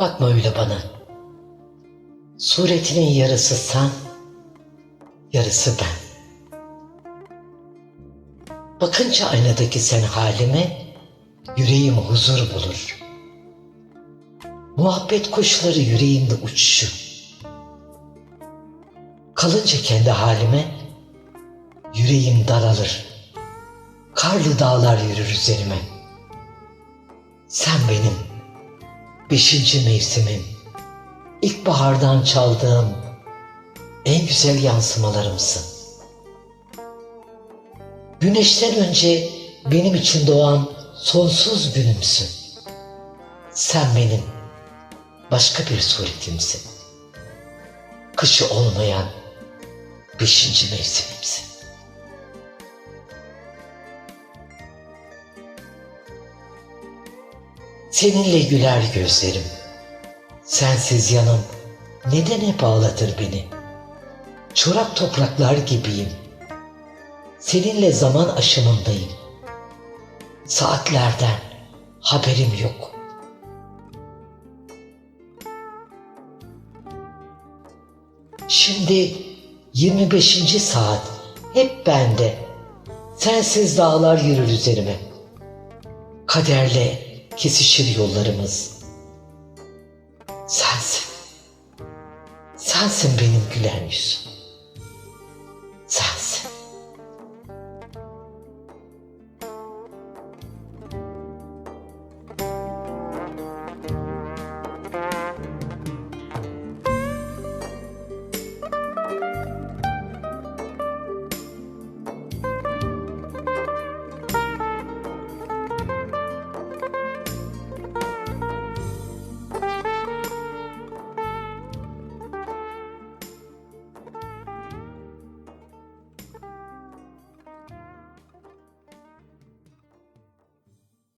Bakma öyle bana. Suretinin yarısı sen, yarısı ben. Bakınca aynadaki sen halime, yüreğim huzur bulur. Muhabbet kuşları yüreğimde uçuşur. Kalınca kendi halime, yüreğim daralır. Karlı dağlar yürür üzerime. Sen benim beşinci mevsimim, ilkbahardan çaldığım en güzel yansımalarımsın. Güneşten önce benim için doğan sonsuz günümsün. Sen benim başka bir suretimsin. Kışı olmayan beşinci mevsimimsin. Seninle güler gözlerim. Sensiz yanım neden hep ağlatır beni? Çorak topraklar gibiyim. Seninle zaman aşımındayım. Saatlerden haberim yok. Şimdi 25. saat hep bende. Sensiz dağlar yürür üzerime. Kaderle kesişir yollarımız. Sensin. Sensin benim gülen yüzüm.